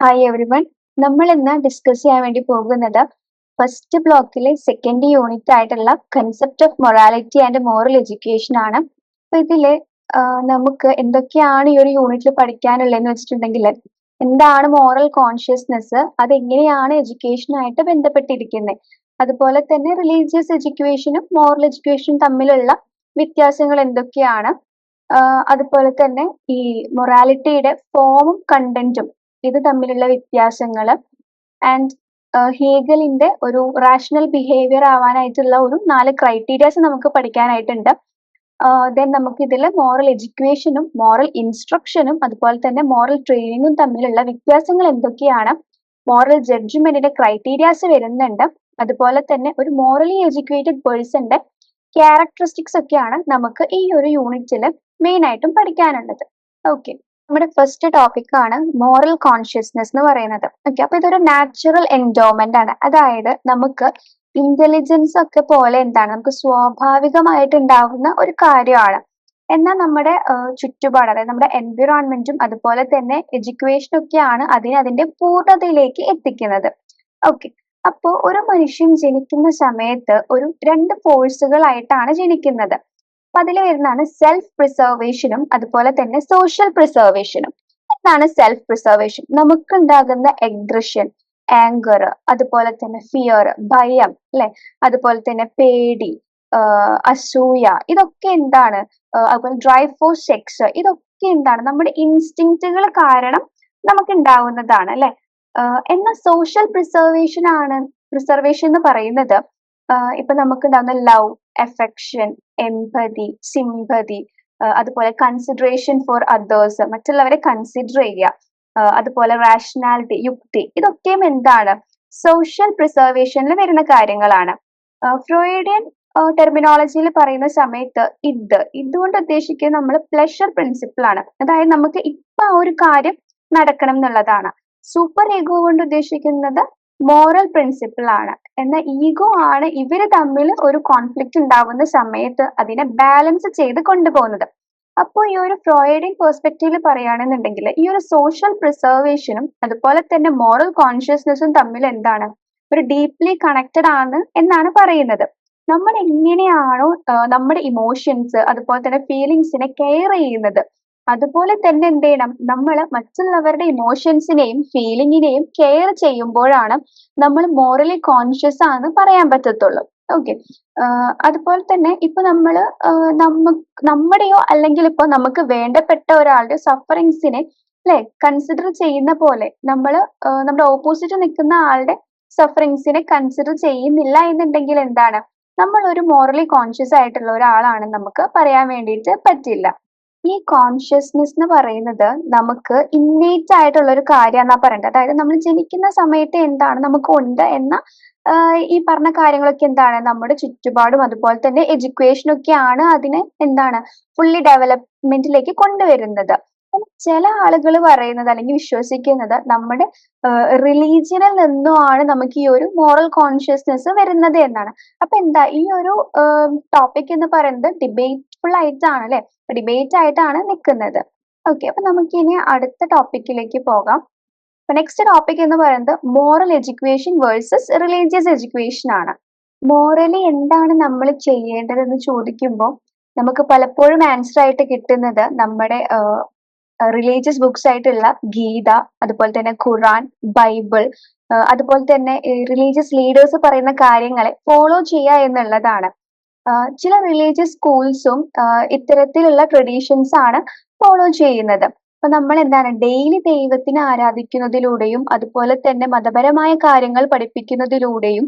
Hi everyone നമ്മൾ ഇന്ന് discuss ചെയ്യാൻ വേണ്ടി പോകുന്നത് ഫസ്റ്റ് ബ്ലോക്കിലെ സെക്കൻഡ് യൂണിറ്റ് ആയിട്ടുള്ള concept of morality and moral education ആണ്. അപ്പൊ ഇതിൽ നമുക്ക് എന്തൊക്കെയാണ് ഈ ഒരു യൂണിറ്റിൽ പഠിക്കാനുള്ളതെന്ന് വെച്ചിട്ടുണ്ടെങ്കിൽ എന്താണ് മോറൽ കോൺഷ്യസ്നെസ് അത് എങ്ങനെയാണ് എഡ്യൂക്കേഷനായിട്ട് ബന്ധപ്പെട്ടിരിക്കുന്നത് അതുപോലെ തന്നെ റിലീജിയസ് എഡ്യൂക്കേഷനും മോറൽ എഡ്യൂക്കേഷനും തമ്മിലുള്ള വ്യത്യാസങ്ങൾ എന്തൊക്കെയാണ്? അതുപോലെ തന്നെ ഈ മൊറാലിറ്റിയുടെ ഫോമും കണ്ടന്റും ഇത് തമ്മിലുള്ള വ്യത്യാസങ്ങൾ ആൻഡ് ഹേഗലിന്റെ ഒരു റാഷണൽ ബിഹേവിയർ ആവാനായിട്ടുള്ള ഒരു നാല് ക്രൈറ്റീരിയാസ് നമുക്ക് പഠിക്കാനായിട്ടുണ്ട്. ദെൻ നമുക്ക് ഇതിൽ മോറൽ എഡ്യൂക്കേഷനും മോറൽ ഇൻസ്ട്രക്ഷനും അതുപോലെ തന്നെ മോറൽ ട്രെയിനിങ്ങും തമ്മിലുള്ള വ്യത്യാസങ്ങൾ എന്തൊക്കെയാണ്? മോറൽ ജഡ്ജ്മെന്റിന്റെ ക്രൈറ്റീരിയാസ് വരുന്നുണ്ട്. അതുപോലെ തന്നെ ഒരു മോറലി എഡ്യൂക്കേറ്റഡ് പേഴ്സന്റെ ക്യാരക്ടറിസ്റ്റിക്സ് ഒക്കെയാണ് നമുക്ക് ഈ ഒരു യൂണിറ്റിൽ മെയിൻ ആയിട്ടും പഠിക്കാനുള്ളത്. ഓക്കെ നമ്മുടെ ഫസ്റ്റ് ടോപ്പിക് ആണ് മോറൽ കോൺഷ്യസ്നെസ് എന്ന് പറയുന്നത്. ഓക്കെ അപ്പൊ ഇതൊരു നാച്ചുറൽ എൻഡോമെന്റ് ആണ്. അതായത് നമുക്ക് ഇന്റലിജൻസ് ഒക്കെ പോലെ എന്താണ്? നമുക്ക് സ്വാഭാവികമായിട്ട് ഉണ്ടാകുന്ന ഒരു കാര്യമാണ്. എന്നാൽ നമ്മുടെ ചുറ്റുപാട് അതായത് നമ്മുടെ എൻവിറോൺമെന്റും അതുപോലെ തന്നെ എഡ്യൂക്കേഷനും ഒക്കെയാണ് അതിനെ അതിന്റെ പൂർണതയിലേക്ക് എത്തിക്കുന്നത്. ഓക്കെ അപ്പോൾ ഒരു മനുഷ്യൻ ജനിക്കുന്ന സമയത്ത് ഒരു രണ്ട് ഫോഴ്സുകളായിട്ടാണ് ജനിക്കുന്നത്. അപ്പൊ അതിൽ വരുന്നതാണ് സെൽഫ് പ്രിസർവേഷനും അതുപോലെ തന്നെ സോഷ്യൽ പ്രിസർവേഷനും എന്താണ് സെൽഫ് പ്രിസർവേഷൻ നമുക്കുണ്ടാകുന്ന എഗ്രഷൻ ആങ്കർ അതുപോലെ തന്നെ ഫിയർ ഭയം അല്ലെ? അതുപോലെ തന്നെ പേടി അസൂയ ഇതൊക്കെ എന്താണ്? അതുപോലെ ഡ്രൈവ് ഫോർ സെക്സ് ഇതൊക്കെ എന്താണ്? നമ്മുടെ ഇൻസ്റ്റിങ്റ്റുകൾ കാരണം നമുക്ക് ഉണ്ടാവുന്നതാണ് അല്ലെ? എന്നാൽ സോഷ്യൽ പ്രിസർവേഷൻ ആണ് പ്രിസർവേഷൻ എന്ന് പറയുന്നത്. ഇപ്പൊ നമുക്ക് ഉണ്ടാകുന്ന ലവ് എഫെക്ഷൻ എംപതി സിമ്പതി അതുപോലെ കൺസിഡറേഷൻ ഫോർ അതേഴ്സ് മറ്റുള്ളവരെ കൺസിഡർ ചെയ്യുക. അതുപോലെ റാഷണാലിറ്റി യുക്തി ഇതൊക്കെയും എന്താണ്? സോഷ്യൽ പ്രിസർവേഷനിൽ വരുന്ന കാര്യങ്ങളാണ്. ഫ്രോയിഡിയൻ ടെർമിനോളജിയിൽ പറയുന്ന സമയത്ത് ഇത് ഇതുകൊണ്ട് ഉദ്ദേശിക്കുന്നത് നമ്മൾ പ്ലഷർ പ്രിൻസിപ്പിൾ ആണ്. അതായത് നമുക്ക് ഇപ്പൊ ആ ഒരു കാര്യം നടക്കണം എന്നുള്ളതാണ്. സൂപ്പർ ഈഗോ കൊണ്ട് ഉദ്ദേശിക്കുന്നത് മോറൽ പ്രിൻസിപ്പിൾ ആണ്. എന്നാൽ ഈഗോ ആണ് ഇവർ തമ്മിൽ ഒരു കോൺഫ്ലിക്റ്റ് ഉണ്ടാവുന്ന സമയത്ത് അതിനെ ബാലൻസ് ചെയ്ത് കൊണ്ടുപോകുന്നത്. അപ്പോൾ ഈ ഒരു ഫ്രോയിഡിൻ പെർസ്പെക്റ്റീവിൽ പറയുകയാണെന്നുണ്ടെങ്കിൽ ഈ ഒരു സോഷ്യൽ പ്രിസർവേഷനും അതുപോലെ തന്നെ മോറൽ കോൺഷ്യസ്നെസ്സും തമ്മിൽ എന്താണ്? ഒരു ഡീപ്ലി കണക്റ്റഡ് ആണ് എന്നാണ് പറയുന്നത്. നമ്മൾ എങ്ങനെയാണോ നമ്മുടെ ഇമോഷൻസ് അതുപോലെ തന്നെ ഫീലിങ്സിനെ കെയർ ചെയ്യുന്നത്. അതുപോലെ തന്നെ എന്ത് ചെയ്യണം? നമ്മൾ മറ്റുള്ളവരുടെ ഇമോഷൻസിനെയും ഫീലിങ്ങിനെയും കെയർ ചെയ്യുമ്പോഴാണ് നമ്മൾ മോറലി കോൺഷ്യസ് ആണെന്ന് പറയാൻ പറ്റത്തുള്ളൂ. ഓക്കെ അതുപോലെ തന്നെ ഇപ്പൊ നമ്മൾ നമ്മ നമ്മുടെയോ അല്ലെങ്കിൽ ഇപ്പൊ നമുക്ക് വേണ്ടപ്പെട്ട ഒരാളുടെ സഫറിങ്സിനെ അല്ലെ? കൺസിഡർ ചെയ്യുന്ന പോലെ നമ്മൾ നമ്മുടെ ഓപ്പോസിറ്റ് നിൽക്കുന്ന ആളുടെ സഫറിങ്സിനെ കൺസിഡർ ചെയ്യുന്നില്ല എന്നുണ്ടെങ്കിൽ എന്താണ്? നമ്മൾ ഒരു മോറലി കോൺഷ്യസ് ആയിട്ടുള്ള ഒരാളാണെന്ന് നമുക്ക് പറയാൻ വേണ്ടിയിട്ട് പറ്റില്ല. ഈ കോൺഷ്യസ്നെസ് എന്ന് പറയുന്നത് നമുക്ക് ഇന്നേറ്റ് ആയിട്ടുള്ള ഒരു കാര്യമാണ് പറയേണ്ടത് അതായത് നമ്മൾ ജനിക്കുന്ന സമയത്ത് എന്താണ് നമുക്ക് ഉണ്ട് എന്ന ഈ പറഞ്ഞ കാര്യങ്ങളൊക്കെ എന്താണ്? നമ്മുടെ ചുറ്റുപാടും അതുപോലെ തന്നെ എഡ്യൂക്കേഷൻ ഒക്കെയാണ് അതിനെ എന്താണ് ഫുള്ളി ഡെവലപ്മെന്റിലേക്ക് കൊണ്ടുവരുന്നത്. ചില ആളുകൾ പറയുന്നത് അല്ലെങ്കിൽ വിശ്വസിക്കുന്നത് നമ്മുടെ റിലീജിയനിൽ നിന്നുമാണ് നമുക്ക് ഈ ഒരു മോറൽ കോൺഷ്യസ്നെസ് വരുന്നത് എന്നാണ്. അപ്പൊ എന്താ ഈ ഒരു ടോപ്പിക് എന്ന് പറയുന്നത് ഡിബേറ്റ്ഫുൾ ആയിട്ടാണ് അല്ലെ? ഡിബേറ്റ് ആയിട്ടാണ് നിൽക്കുന്നത്. ഓക്കെ അപ്പൊ നമുക്ക് ഇനി അടുത്ത ടോപ്പിക്കിലേക്ക് പോകാം. അപ്പൊ നെക്സ്റ്റ് ടോപ്പിക് എന്ന് പറയുന്നത് moral education versus religious education ആണ്. മോറലി എന്താണ് നമ്മൾ ചെയ്യേണ്ടതെന്ന് ചോദിക്കുമ്പോൾ നമുക്ക് പലപ്പോഴും ആൻസർ ആയിട്ട് കിട്ടുന്നത് നമ്മുടെ റിലീജിയസ് ബുക്സ് ആയിട്ടുള്ള ഗീത അതുപോലെ തന്നെ ഖുറാൻ ബൈബിൾ അതുപോലെ തന്നെ റിലീജിയസ് ലീഡേഴ്സ് പറയുന്ന കാര്യങ്ങളെ ഫോളോ ചെയ്യുക എന്നുള്ളതാണ്. ചില റിലീജിയസ് സ്കൂൾസും ഇത്തരത്തിലുള്ള ട്രഡീഷൻസ് ആണ് ഫോളോ ചെയ്യുന്നത്. അപ്പൊ നമ്മൾ എന്താണ് ഡെയിലി ദൈവത്തിനെ ആരാധിക്കുന്നതിലൂടെയും അതുപോലെ തന്നെ മതപരമായ കാര്യങ്ങൾ പഠിപ്പിക്കുന്നതിലൂടെയും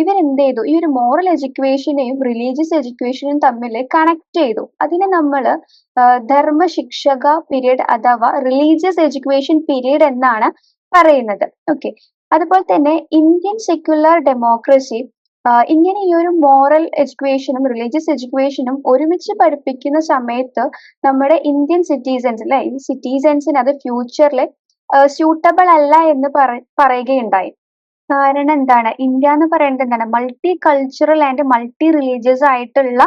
ഇവരെന്ത് ചെയ്തു ഈ ഒരു മോറൽ എഡ്യൂക്കേഷനെയും റിലീജിയസ് എഡ്യൂക്കേഷനും തമ്മിൽ കണക്ട് ചെയ്തു. അതിനെ നമ്മൾ ധർമ്മ ശിക്ഷക പീരീഡ് അഥവാ റിലീജിയസ് എഡ്യൂക്കേഷൻ പീരീഡ് എന്നാണ് പറയുന്നത്. ഓക്കെ അതുപോലെ തന്നെ ഇന്ത്യൻ സെക്യുലർ ഡെമോക്രസി ഇങ്ങനെ ഈ ഒരു മോറൽ എഡ്യൂക്കേഷനും റിലീജിയസ് എഡ്യൂക്കേഷനും ഒരുമിച്ച് പഠിപ്പിക്കുന്ന സമയത്ത് നമ്മുടെ ഇന്ത്യൻ സിറ്റിസൻസ് അല്ലെ ഈ സിറ്റിസൻസിന് അത് ഫ്യൂച്ചറിൽ സ്യൂട്ടബിൾ അല്ല എന്ന് പറയുകയുണ്ടായി. കാരണം എന്താണ് ഇന്ത്യ എന്ന് പറയുന്നത് എന്താണ് multi cultural and multi religious ആയിട്ടുള്ള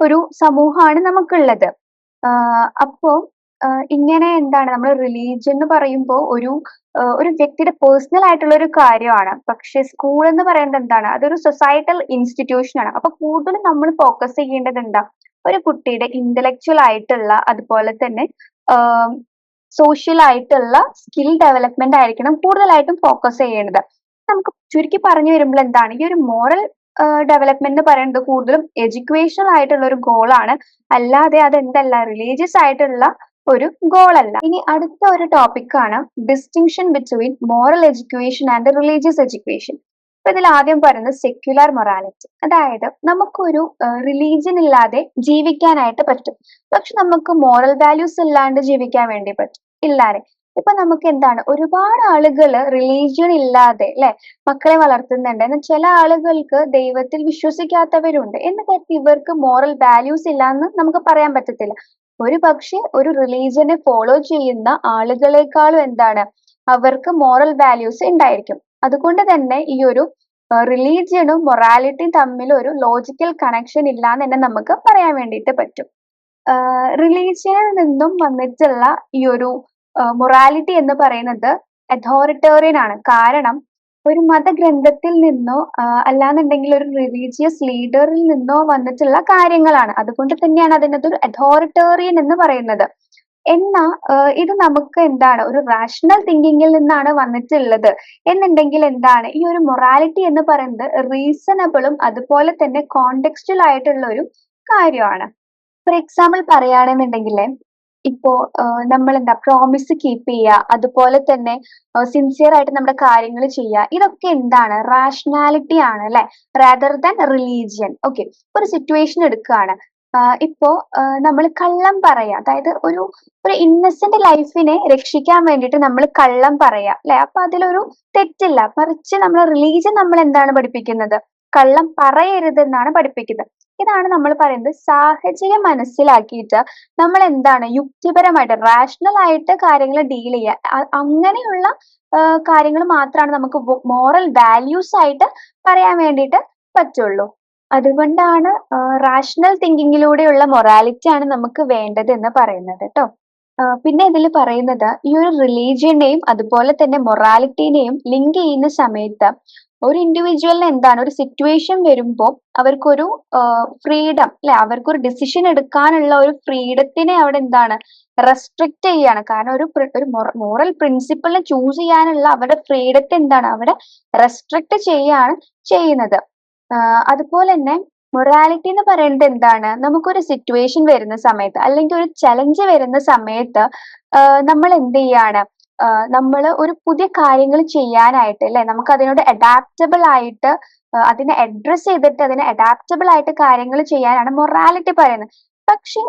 ഒരു സമൂഹമാണ് നമുക്കുള്ളത്. അപ്പോ ഇങ്ങനെ എന്താണ് നമ്മൾ റിലീജിയൻ എന്ന് പറയുമ്പോൾ ഒരു ഒരു വ്യക്തിയുടെ പേഴ്സണൽ ആയിട്ടുള്ള ഒരു കാര്യമാണ്. പക്ഷെ സ്കൂൾ എന്ന് പറയുന്നത് എന്താണ്? അതൊരു സൊസൈറ്റൽ ഇൻസ്റ്റിറ്റ്യൂഷൻ ആണ്. അപ്പൊ കൂടുതലും നമ്മൾ ഫോക്കസ് ചെയ്യേണ്ടത് എന്താ? ഒരു കുട്ടിയുടെ ഇന്റലക്ച്വൽ ആയിട്ടുള്ള അതുപോലെ തന്നെ സോഷ്യൽ ആയിട്ടുള്ള സ്കിൽ ഡെവലപ്മെന്റ് ആയിരിക്കണം കൂടുതലായിട്ടും ഫോക്കസ് ചെയ്യേണ്ടത്. നമുക്ക് ചുരുക്കി പറഞ്ഞു വരുമ്പോൾ എന്താണ്? ഈ ഒരു മോറൽ ഡെവലപ്മെന്റ് എന്ന് പറയുന്നത് കൂടുതലും എഡ്യൂക്കേഷണൽ ആയിട്ടുള്ള ഒരു ഗോളാണ്. അല്ലാതെ അതെന്തല്ല റിലീജിയസ് ആയിട്ടുള്ള ഒരു ഗോൾ അല്ല. ഇനി അടുത്ത ഒരു ടോപ്പിക് ആണ് distinction between moral education and religious education. അപ്പൊ ഇതിൽ ആദ്യം പറയുന്നത് സെക്യുലർ മൊറാലിറ്റി. അതായത് നമുക്കൊരു റിലീജിയൻ ഇല്ലാതെ ജീവിക്കാനായിട്ട് പറ്റും. പക്ഷെ നമുക്ക് മോറൽ വാല്യൂസ് ഇല്ലാണ്ട് ജീവിക്കാൻ വേണ്ടി പറ്റും. ഇല്ലാല്ലേ? ഇപ്പൊ നമുക്ക് എന്താണ് ഒരുപാട് ആളുകൾ റിലീജിയൻ ഇല്ലാതെ അല്ലെ മക്കളെ വളർത്തുന്നുണ്ട്. എന്നാൽ ചില ആളുകൾക്ക് ദൈവത്തിൽ വിശ്വസിക്കാത്തവരുണ്ട്. എന്ന് കരുതി ഇവർക്ക് മോറൽ വാല്യൂസ് ഇല്ല എന്ന് നമുക്ക് പറയാൻ പറ്റത്തില്ല. ഒരു ഒരുപക്ഷേ ഒരു റിലീജിയനെ ഫോളോ ചെയ്യുന്ന ആളുകളെക്കാളും എന്താണ് അവർക്ക് മോറൽ വാല്യൂസ് ഉണ്ടായിരിക്കും. അതുകൊണ്ട് തന്നെ ഈ ഒരു റിലീജിയനും മൊറാലിറ്റിയും തമ്മിൽ ഒരു ലോജിക്കൽ കണക്ഷൻ ഇല്ല എന്ന് തന്നെ നമുക്ക് പറയാൻ വേണ്ടിയിട്ട് പറ്റും. റിലീജിയനിൽ നിന്നും വന്നിട്ടുള്ള ഈ ഒരു മൊറാലിറ്റി എന്ന് പറയുന്നത് അതോറിറ്റേറിയൻ ആണ്. കാരണം ഒരു മതഗ്രന്ഥത്തിൽ നിന്നോ അല്ലാന്നുണ്ടെങ്കിൽ ഒരു റിലീജിയസ് ലീഡറിൽ നിന്നോ വന്നിട്ടുള്ള കാര്യങ്ങളാണ്. അതുകൊണ്ട് തന്നെയാണ് അതിനകത്തൊരു അതോറിറ്റേറിയൻ എന്ന് പറയുന്നത്. എന്നാ ഇത് നമുക്ക് എന്താണ് ഒരു റാഷണൽ തിങ്കിങ്ങിൽ നിന്നാണ് വന്നിട്ടുള്ളത് എന്നുണ്ടെങ്കിൽ എന്താണ് ഈ ഒരു മൊറാലിറ്റി എന്ന് പറയുന്നത് റീസണബിളും അതുപോലെ തന്നെ കോണ്ടെക്സ്റ്റൽ ആയിട്ടുള്ള ഒരു കാര്യമാണ്. ഫോർ എക്സാമ്പിൾ പറയുകയാണെന്നുണ്ടെങ്കിൽ ഇപ്പോ നമ്മൾ എന്താ പ്രോമിസ് കീപ്പ് ചെയ്യുക, അതുപോലെ തന്നെ സിൻസിയർ ആയിട്ട് നമ്മുടെ കാര്യങ്ങൾ ചെയ്യുക. ഇതൊക്കെ എന്താണ് റാഷണാലിറ്റി ആണ് അല്ലെ റാദർ ദാൻ റിലീജിയൻ. ഓക്കെ. ഒരു സിറ്റുവേഷൻ എടുക്കുകയാണ്. ഇപ്പോ നമ്മൾ കള്ളം പറയാ. അതായത് ഒരു ഒരു ഇന്നസെന്റ് ലൈഫിനെ രക്ഷിക്കാൻ വേണ്ടിയിട്ട് നമ്മൾ കള്ളം പറയാ അല്ലെ അപ്പൊ അതിലൊരു തെറ്റില്ല. മറിച്ച് നമ്മുടെ റിലീജിയൻ നമ്മൾ എന്താണ് പഠിപ്പിക്കുന്നത്? കള്ളം പറയരുതെന്നാണ് പഠിപ്പിക്കുന്നത്. ഇതാണ് നമ്മൾ പറയുന്നത് സാഹചര്യം മനസ്സിലാക്കിയിട്ട് നമ്മൾ എന്താണ് യുക്തിപരമായിട്ട് റാഷണൽ ആയിട്ട് കാര്യങ്ങൾ ഡീൽ ചെയ്യുക. അങ്ങനെയുള്ള കാര്യങ്ങൾ മാത്രമാണ് നമുക്ക് മോറൽ വാല്യൂസ് ആയിട്ട് പറയാൻ വേണ്ടിയിട്ട് പറ്റുള്ളൂ. അതുകൊണ്ടാണ് റാഷണൽ തിങ്കിങ്ങിലൂടെയുള്ള മൊറാലിറ്റി ആണ് നമുക്ക് വേണ്ടത് എന്ന് പറയുന്നത് കേട്ടോ പിന്നെ ഇതിൽ പറയുന്നത് ഈ ഒരു റിലീജിയനെയും അതുപോലെ തന്നെ മൊറാലിറ്റീനെയും ലിങ്ക് ചെയ്യുന്ന സമയത്ത് ഒരു ഇൻഡിവിജ്വലിന് എന്താണ് ഒരു സിറ്റുവേഷൻ വരുമ്പോൾ അവർക്കൊരു ഫ്രീഡം അല്ലെ അവർക്കൊരു ഡിസിഷൻ എടുക്കാനുള്ള ഒരു ഫ്രീഡത്തിനെ അവിടെ എന്താണ് റെസ്ട്രിക്റ്റ് ചെയ്യാണ്. കാരണം ഒരു ഒരു മോറൽ പ്രിൻസിപ്പിളിനെ ചൂസ് ചെയ്യാനുള്ള അവരുടെ ഫ്രീഡത്തെ എന്താണ് അവിടെ റെസ്ട്രിക്റ്റ് ചെയ്യാണ് ചെയ്യുന്നത്. അതുപോലെ തന്നെ മൊറാലിറ്റി എന്ന് പറയുന്നത് എന്താണ്? നമുക്കൊരു സിറ്റുവേഷൻ വരുന്ന സമയത്ത് അല്ലെങ്കിൽ ഒരു ചലഞ്ച് വരുന്ന സമയത്ത് നമ്മൾ എന്ത് ചെയ്യാണ്? ആഹ് നമ്മൾ ഒരു പുതിയ കാര്യങ്ങൾ ചെയ്യാനായിട്ട് അല്ലെ നമുക്ക് അതിനോട് അഡാപ്റ്റബിൾ ആയിട്ട് അതിനെ അഡ്രസ് ചെയ്തിട്ട് അതിനെ അഡാപ്റ്റബിൾ ആയിട്ട് കാര്യങ്ങൾ ചെയ്യാനാണ് മൊറാലിറ്റി പറയുന്നത്. പക്ഷെ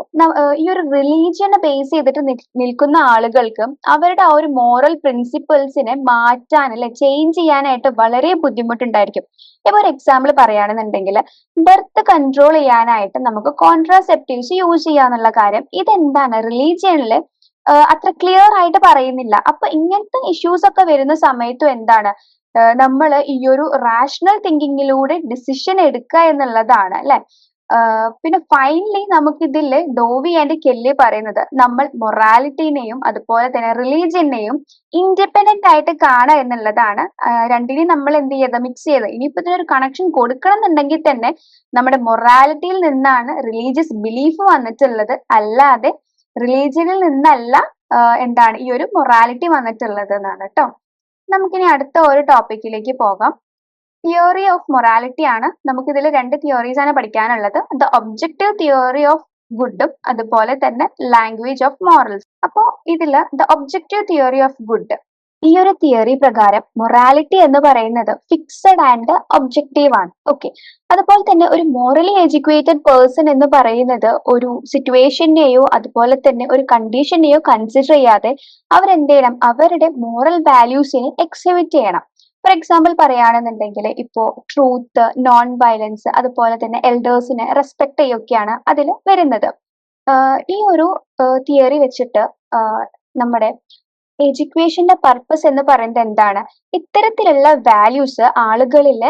ഈ ഒരു റിലീജിയനെ ബേസ് ചെയ്തിട്ട് നിൽക്കുന്ന ആളുകൾക്ക് അവരുടെ ആ ഒരു മോറൽ പ്രിൻസിപ്പിൾസിനെ മാറ്റാൻ അല്ലെ ചേഞ്ച് ചെയ്യാനായിട്ട് വളരെ ബുദ്ധിമുട്ടുണ്ടായിരിക്കും. ഇപ്പൊ ഒരു എക്സാമ്പിൾ പറയുകയാണെന്നുണ്ടെങ്കിൽ ബർത്ത് കൺട്രോൾ ചെയ്യാനായിട്ട് നമുക്ക് കോൺട്രാസെപ്റ്റീവ്സ് യൂസ് ചെയ്യാന്നുള്ള കാര്യം ഇതെന്താണ് റിലീജിയനിൽ അത്ര ക്ലിയർ ആയിട്ട് പറയുന്നില്ല. അപ്പൊ ഇങ്ങനത്തെ ഇഷ്യൂസ് ഒക്കെ വരുന്ന സമയത്തും എന്താണ് നമ്മൾ ഈ ഒരു റാഷണൽ തിങ്കിങ്ങിലൂടെ ഡിസിഷൻ എടുക്കുക എന്നുള്ളതാണ് അല്ലെ പിന്നെ ഫൈനലി നമുക്കിതിൽ ഡോവി ആൻഡ് കെല്ലി പറയുന്നത് നമ്മൾ മൊറാലിറ്റീനെയും അതുപോലെ തന്നെ റിലീജിയനെയും ഇൻഡിപെൻഡന്റ് ആയിട്ട് കാണുക എന്നുള്ളതാണ്. രണ്ടിനെയും നമ്മൾ എന്ത് ചെയ്യുക മിക്സ് ചെയ്ത് ഇനിയിപ്പോ ഇതിനൊരു കണക്ഷൻ കൊടുക്കണം എന്നുണ്ടെങ്കിൽ തന്നെ നമ്മുടെ മൊറാലിറ്റിയിൽ നിന്നാണ് റിലീജിയസ് ബിലീഫ് വന്നിട്ടുള്ളത്. അല്ലാതെ റിലീജിയനിൽ നിന്നല്ല എന്താണ് ഈ ഒരു മൊറാലിറ്റി വന്നിട്ടുള്ളത് എന്നാണ് കേട്ടോ നമുക്കിനി അടുത്ത ഒരു ടോപ്പിക്കിലേക്ക് പോകാം. തിയോറി ഓഫ് മൊറാലിറ്റി ആണ്. നമുക്കിതിൽ രണ്ട് തിയോറീസ് ആണ് പഠിക്കാനുള്ളത്. ദ ഒബ്ജക്റ്റീവ് തിയോറി ഓഫ് ഗുഡും അതുപോലെ തന്നെ ലാംഗ്വേജ് ഓഫ് മോറൽസ്. അപ്പോൾ ഇതിൽ the objective theory of good ഈ ഒരു തിയറി പ്രകാരം മൊറാലിറ്റി എന്ന് പറയുന്നത് ഫിക്സഡ് ആൻഡ് ഒബ്ജക്റ്റീവ് ആണ്. ഓക്കെ. അതുപോലെ തന്നെ ഒരു മോറലി എഡ്യൂക്കേറ്റഡ് പേഴ്സൺ എന്ന് പറയുന്നത് ഒരു സിറ്റുവേഷനെയോ അതുപോലെ തന്നെ ഒരു കണ്ടീഷനെയോ കൺസിഡർ ചെയ്യാതെ അവരെന്ത് ചെയ്യണം? അവരുടെ മോറൽ വാല്യൂസിനെ എക്സിബിറ്റ് ചെയ്യണം. ഫോർ എക്സാമ്പിൾ പറയുകയാണെന്നുണ്ടെങ്കിൽ ഇപ്പോൾ ട്രൂത്ത്, നോൺ വയലൻസ് അതുപോലെ തന്നെ എൽഡേഴ്സിനെ റെസ്പെക്ട് ചെയ്യൊക്കെയാണ് അതിൽ വരുന്നത്. ഈ ഒരു തിയറി വെച്ചിട്ട് നമ്മുടെ എഡ്യൂക്കേഷന്റെ പർപ്പസ് എന്ന് പറയുന്നത് എന്താണ്? ഇത്തരത്തിലുള്ള വാല്യൂസ് ആളുകളിൽ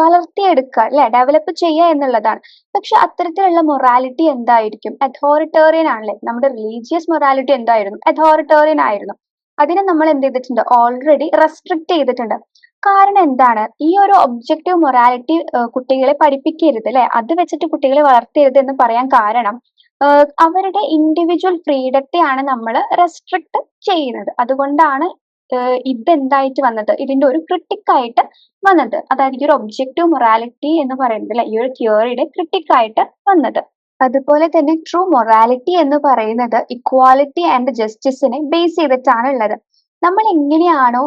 വളർത്തിയെടുക്കുക അല്ലെ? ഡെവലപ്പ് ചെയ്യുക എന്നുള്ളതാണ്. പക്ഷെ അത്തരത്തിലുള്ള മൊറാലിറ്റി എന്തായിരിക്കും? അതോറിറ്റേറിയൻ ആണല്ലേ? നമ്മുടെ റിലീജിയസ് മൊറാലിറ്റി എന്തായിരുന്നു? അതോറിറ്റേറിയൻ ആയിരുന്നു. അതിനെ നമ്മൾ എന്ത് ചെയ്തിട്ടുണ്ട്? ഓൾറെഡി റെസ്ട്രിക്ട് ചെയ്തിട്ടുണ്ട്. കാരണം എന്താണ്? ഈ ഒരു ഒബ്ജക്റ്റീവ് മൊറാലിറ്റി കുട്ടികളെ പഠിപ്പിക്കരുത് അല്ലെ? അത് വെച്ചിട്ട് കുട്ടികളെ വളർത്തരുത് എന്ന് പറയാൻ കാരണം അവരുടെ ഇൻഡിവിജ്വൽ ഫ്രീഡത്തെയാണ് നമ്മൾ റെസ്ട്രിക്ട് ചെയ്യുന്നത്. അതുകൊണ്ടാണ് ഇതെന്തായിട്ട് വന്നത്? ഇതിന്റെ ഒരു ക്രിട്ടിക്കായിട്ട് വന്നത്. അതായത് ഈ ഒരു ഒബ്ജക്റ്റീവ് മൊറാലിറ്റി എന്ന് പറയുന്നത് അല്ലെ ഈ ഒരു തിയറിയുടെ ക്രിട്ടിക്കായിട്ട് വന്നത്. അതുപോലെ തന്നെ ട്രൂ മൊറാലിറ്റി എന്ന് പറയുന്നത് ഇക്വാലിറ്റി ആൻഡ് ജസ്റ്റിസിനെ ബേസ് ചെയ്തിട്ടാണ് ഉള്ളത്. നമ്മൾ എങ്ങനെയാണോ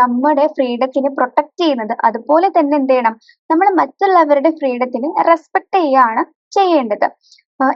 നമ്മുടെ ഫ്രീഡത്തിനെ പ്രൊട്ടക്ട് ചെയ്യുന്നത് അതുപോലെ തന്നെ എന്ത് ചെയ്യണം? നമ്മൾ മറ്റുള്ളവരുടെ ഫ്രീഡത്തിനെ റെസ്പെക്ട് ചെയ്യുകയാണ് ചെയ്യേണ്ടത്.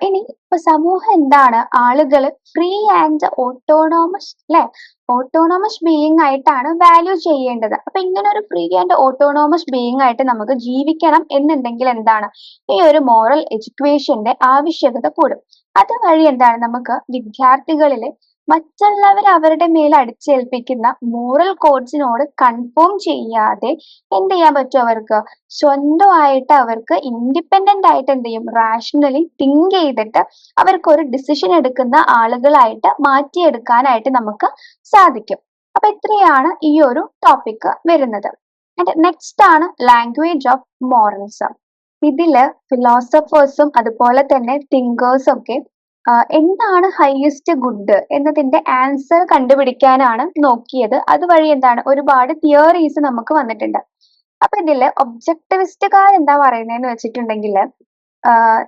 ഇനി ഇപ്പൊ സമൂഹം എന്താണ്? ആളുകൾ ഫ്രീ ആൻഡ് ഓട്ടോണോമസ് അല്ലെ ഓട്ടോണോമസ് ബീയിങ് ആയിട്ടാണ് വാല്യൂ ചെയ്യേണ്ടത്. അപ്പൊ ഇങ്ങനെ ഒരു ഫ്രീ ആൻഡ് ഓട്ടോണോമസ് ബീയിങ് ആയിട്ട് നമുക്ക് ജീവിക്കണം എന്നുണ്ടെങ്കിൽ എന്താണ്? ഈ ഒരു മോറൽ എഡ്യൂക്കേഷന്റെ ആവശ്യകത കൂടും. അതുവഴി എന്താണ്? നമുക്ക് വിദ്യാർത്ഥികളിലെ മറ്റുള്ളവർ അവരുടെ മേൽ അടിച്ചേൽപ്പിക്കുന്ന മോറൽ കോഡ്സിനോട് കൺഫേം ചെയ്യാതെ എന്ത് ചെയ്യാൻ പറ്റും അവർക്ക്? സ്വന്തമായിട്ട് അവർക്ക് ഇൻഡിപെൻഡന്റ് ആയിട്ട് എന്ത് ചെയ്യും? റാഷണലി തിങ്ക് ചെയ്തിട്ട് അവർക്ക് ഒരു ഡിസിഷൻ എടുക്കുന്ന ആളുകളായിട്ട് മാറ്റിയെടുക്കാനായിട്ട് നമുക്ക് സാധിക്കും. അപ്പൊ ഇത്രയാണ് ഈ ഒരു ടോപ്പിക് വരുന്നത്. നെക്സ്റ്റ് ആണ് ലാംഗ്വേജ് ഓഫ് മോറൽസ് ഇതിൽ ഫിലോസഫേഴ്സും അതുപോലെ തന്നെ തിങ്കേഴ്സും ഒക്കെ എന്താണ് ഹയസ്റ്റ് ഗുഡ് എന്നതിന്റെ ആൻസർ കണ്ടുപിടിക്കാനാണ് നോക്കിയത്. അതുവഴി എന്താണ്? ഒരുപാട് തിയറീസ് നമുക്ക് വന്നിട്ടുണ്ട്. അപ്പൊ ഇതിൽ ഒബ്ജക്ടിവിസ്റ്റുകാർ എന്താ പറയുന്നതെന്ന് വെച്ചിട്ടുണ്ടെങ്കിൽ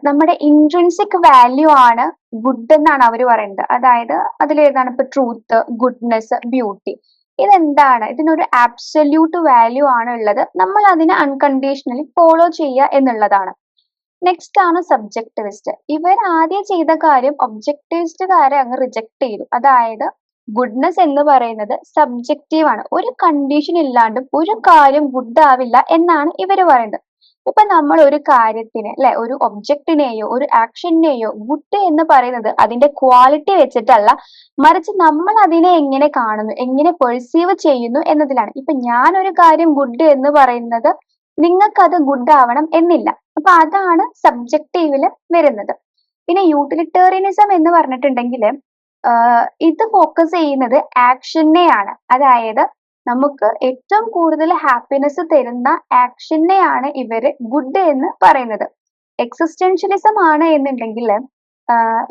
നമ്മുടെ ഇൻട്രൻസിക് വാല്യൂ ആണ് ഗുഡ് എന്നാണ് അവർ പറയുന്നത്. അതായത് അതിൽ ഏതാണ്? ഇപ്പൊ ട്രൂത്ത് ഗുഡ്നെസ് ബ്യൂട്ടി ഇതെന്താണ്? ഇതിനൊരു ആബ്സല്യൂട്ട് വാല്യൂ ആണ് ഉള്ളത്. നമ്മൾ അതിനെ അൺകണ്ടീഷണലി ഫോളോ ചെയ്യുക എന്നുള്ളതാണ്. നെക്സ്റ്റ് ആണ് സബ്ജക്ടിവിസ്റ്റ് ഇവർ ആദ്യം ചെയ്ത കാര്യം ഒബ്ജക്ടിവിസ്റ്റുകാരെ അങ്ങ് റിജക്ട് ചെയ്തു. അതായത് ഗുഡ്നെസ് എന്ന് പറയുന്നത് സബ്ജക്റ്റീവ് ആണ്. ഒരു കണ്ടീഷൻ ഇല്ലാണ്ടും ഒരു കാര്യം ഗുഡ് ആവില്ല എന്നാണ് ഇവർ പറയുന്നത്. ഇപ്പൊ നമ്മൾ ഒരു കാര്യത്തിനെ അല്ലെ ഒരു ഒബ്ജക്റ്റിനെയോ ഒരു ആക്ഷനെയോ ഗുഡ് എന്ന് പറയുന്നത് അതിന്റെ ക്വാളിറ്റി വെച്ചിട്ടല്ല മറിച്ച് നമ്മൾ അതിനെ എങ്ങനെ കാണുന്നു എങ്ങനെ പെർസീവ് ചെയ്യുന്നു എന്നതിലാണ്. ഇപ്പൊ ഞാൻ ഒരു കാര്യം ഗുഡ് എന്ന് പറയുന്നത് നിങ്ങൾക്ക് അത് ഗുഡ് ആവണം എന്നില്ല. അപ്പൊ അതാണ് സബ്ജക്റ്റീവിൽ വരുന്നത്. പിന്നെ യൂട്ടിലിറ്റേറിയനിസം എന്ന് പറഞ്ഞിട്ടുണ്ടെങ്കിൽ ഇത് ഫോക്കസ് ചെയ്യുന്നത് ആക്ഷനെയാണ് അതായത് നമുക്ക് ഏറ്റവും കൂടുതൽ ഹാപ്പിനെസ് തരുന്ന ആക്ഷനെയാണ് ഇവർ ഗുഡ് എന്ന് പറയുന്നത്. എക്സിസ്റ്റൻഷ്യലിസം ആണ് എന്നുണ്ടെങ്കിൽ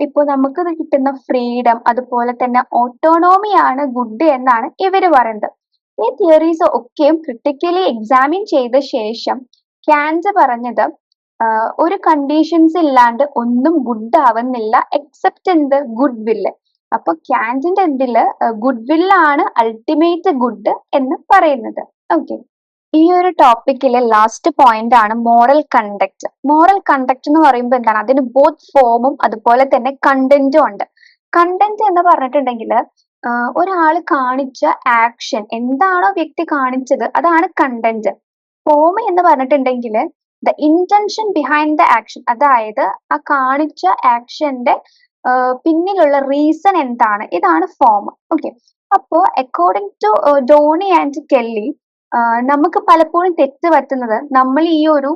ഇപ്പൊ നമുക്ക് കിട്ടുന്ന ഫ്രീഡം അതുപോലെ തന്നെ ഓട്ടോണോമി ആണ് ഗുഡ് എന്നാണ് ഇവർ പറയുന്നത്. ഈ തിയറീസ് ഒക്കെയും ക്രിട്ടിക്കലി എക്സാമിൻ ചെയ്ത ശേഷം ക്യാൻസ് പറഞ്ഞത് ഒരു കണ്ടീഷൻസ് ഇല്ലാണ്ട് ഒന്നും ഗുഡ് ആവുന്നില്ല എക്സെപ്റ്റ് എന്ത്? ഗുഡ് വില്ല് അപ്പൊ ക്യാൻസിന്റെ എന്തിൽ? ഗുഡ് വില്ലാണ് അൾട്ടിമേറ്റ് ഗുഡ് എന്ന് പറയുന്നത്. ഓക്കെ ഈ ഒരു ടോപ്പിക്കിലെ ലാസ്റ്റ് പോയിന്റ് ആണ് മോറൽ കണ്ടക്ട് മോറൽ കണ്ടക്ട് എന്ന് പറയുമ്പോൾ എന്താണ്? അതിന് ബോത്ത് ഫോമും അതുപോലെ തന്നെ കണ്ടന്റും ഉണ്ട്. കണ്ടന്റ് എന്ന് പറഞ്ഞിട്ടുണ്ടെങ്കിൽ ഒരാൾ കാണിച്ച ആക്ഷൻ എന്താണോ വ്യക്തി കാണിച്ചത് അതാണ് കണ്ടന്റ് ഫോം എന്ന് പറഞ്ഞിട്ടുണ്ടെങ്കിൽ the intention behind the action അതായത് ആ കാണിച്ച ആക്ഷന്റെ പിന്നിലുള്ള റീസൺ എന്താണ്? ഇതാണ് ഫോം ഓക്കെ അപ്പോ according to Downie and Kelly നമുക്ക് പലപ്പോഴും തെറ്റ് പറ്റുന്നത് നമ്മൾ ഈ ഒരു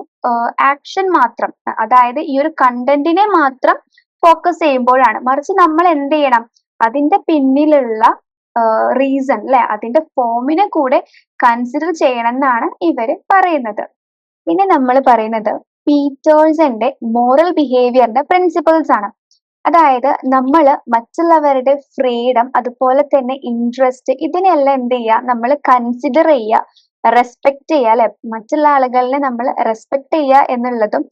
ആക്ഷൻ മാത്രം അതായത് ഈ ഒരു കണ്ടന്റിനെ മാത്രം ഫോക്കസ് ചെയ്യുമ്പോഴാണ്. മറിച്ച് നമ്മൾ എന്ത് ചെയ്യണം? അതിന്റെ പിന്നിലുള്ള റീസൺ അല്ലെ അതിന്റെ ഫോമിനെ കൂടെ കൺസിഡർ ചെയ്യണം എന്നാണ് ഇവർ പറയുന്നത്. പിന്നെ നമ്മൾ പറയുന്നത് പീറ്റേഴ്സന്റെ മോറൽ ബിഹേവിയറിന്റെ പ്രിൻസിപ്പിൾസ് ആണ്. അതായത് നമ്മൾ മറ്റുള്ളവരുടെ ഫ്രീഡം അതുപോലെ തന്നെ ഇൻട്രസ്റ്റ് ഇതിനെല്ലാം എന്ത് ചെയ്യുക? നമ്മൾ കൺസിഡർ ചെയ്യുക റെസ്പെക്ട് ചെയ്യുക അല്ലെ? മറ്റുള്ള ആളുകളെ നമ്മൾ റെസ്പെക്ട് ചെയ്യുക എന്നുള്ളതും